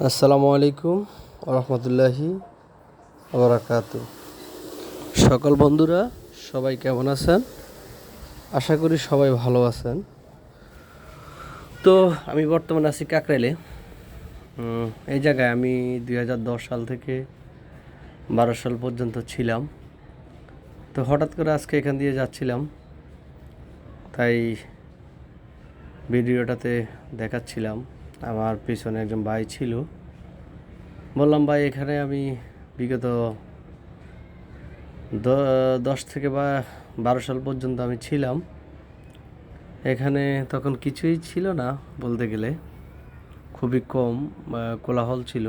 আসসালামু আলাইকুম রহমতুল্লাহি আবরাকাত। সকল বন্ধুরা, সবাই কেমন আছেন? আশা করি সবাই ভালো আছেন। তো আমি বর্তমানে আছি কাকরাইলে। এই জায়গায় আমি দু হাজার দশ সাল থেকে বারো সাল পর্যন্ত ছিলাম। তো হঠাৎ করে আজকে এখান দিয়ে যাচ্ছিলাম। তাই ভিডিওটাতে দেখাচ্ছিলাম। আমার পিছনে একজন ভাই ছিল। বললাম, ভাই, এখানে আমি বিগত দশ থেকে বা বারো সাল পর্যন্ত আমি ছিলাম। এখানে তখন কিছুই ছিল না বলতে গেলে। খুবই কম কোলাহল ছিল।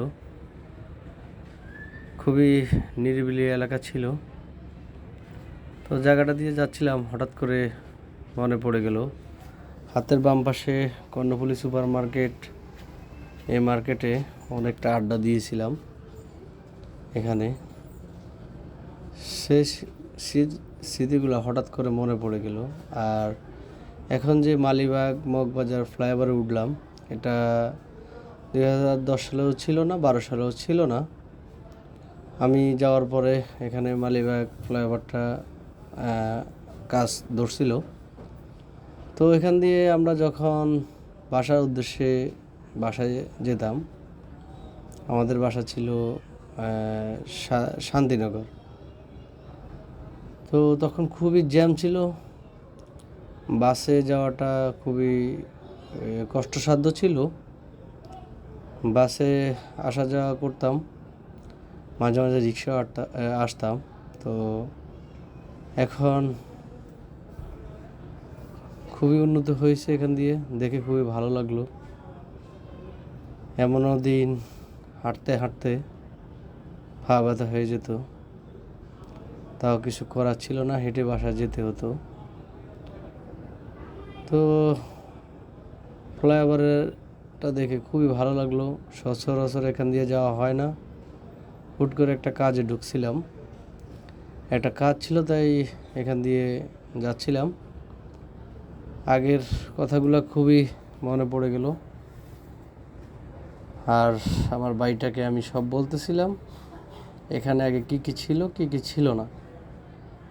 খুবই নিরিবিলি এলাকা ছিল। তো জায়গাটা দিয়ে যাচ্ছিলাম, হঠাৎ করে মনে পড়ে গেল। হাতের বাম পাশে কর্ণফুলি সুপার মার্কেট এই মার্কেটে অনেকটা আড্ডা দিয়েছিলাম এখানে। সেই স্মৃতিগুলো হঠাৎ করে মনে পড়ে গেল। আর এখন যে মালিবাগ, মগবাজার, ফ্লাইওভারে উঠলাম, এটা দুই হাজার দশ সালেও ছিল না, বারো সালেও ছিল না। আমি যাওয়ার পরে এখানে মালিবাগ ফ্লাইওভারটা কাজ ধরছিল। তো এখান দিয়ে আমরা যখন বাসার উদ্দেশ্যে বাসায় যেতাম। আমাদের বাসা ছিল শান্তিনগর। তো তখন খুবই জ্যাম ছিল। বাসে যাওয়াটা খুবই কষ্টসাধ্য ছিল। বাসে আসা যাওয়া করতাম। মাঝে মাঝে রিক্সা আসতাম। তো এখন খুবই উন্নত হয়েছে এখান দিয়ে। দেখে খুবই ভালো লাগল। এমনও দিন হাঁটতে হাঁটতে পা ব্যথা হয়ে যেত। তাও কিছু করার ছিল না, হেঁটে বাসায় যেতে হতো। তো ফ্লাইওভারেরটা দেখে খুবই ভালো লাগল। সচরাচর এখান দিয়ে যাওয়া হয় না। হুট করে একটা কাজে ঢুকছিলাম। একটা কাজ ছিল, তাই এখান দিয়ে যাচ্ছিলাম। আগের কথাগুলো খুবই মনে পড়ে গেল। আর আমার বাড়িটাকে আমি সব বলতেছিলাম, এখানে আগে কি কি ছিল, কি কি ছিল না।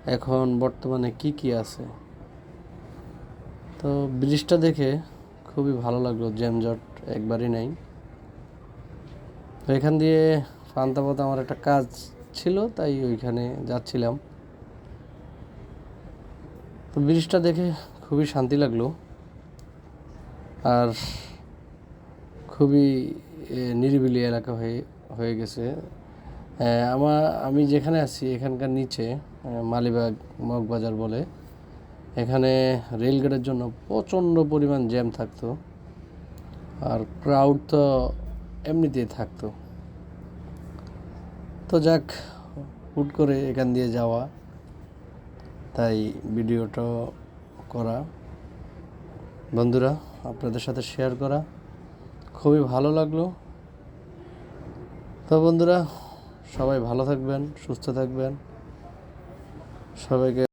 এখন বর্তমানে কি কি আছে। তো ব্রিজটা দেখে খুবই ভালো লাগল জ্যামজট একবারই নাই। তো এখান দিয়ে পান্তাপথ আমার একটা কাজ ছিল, তাই ওইখানে যাচ্ছিলাম। তো ব্রিজটা দেখে খুবই শান্তি লাগল। আর খুবই নিরিবিলি এলাকা হয়ে হয়ে গেছে। আমার আমি যেখানে আছি, এখানকার নিচে মালিবাগ মগবাজার বলে, এখানে রেলগেটের জন্য প্রচণ্ড পরিমাণ জ্যাম থাকতো। আর ক্রাউড তো এমনিতেই থাকতো। তো যাক, হুট করে এখান দিয়ে যাওয়া। তাই ভিডিওটা করা। বন্ধুরা, আপনাদের সাথে শেয়ার করা। খুবই ভালো লাগল। তো বন্ধুরা সবাই ভালো থাকবেন সুস্থ থাকবেন। সবাইকে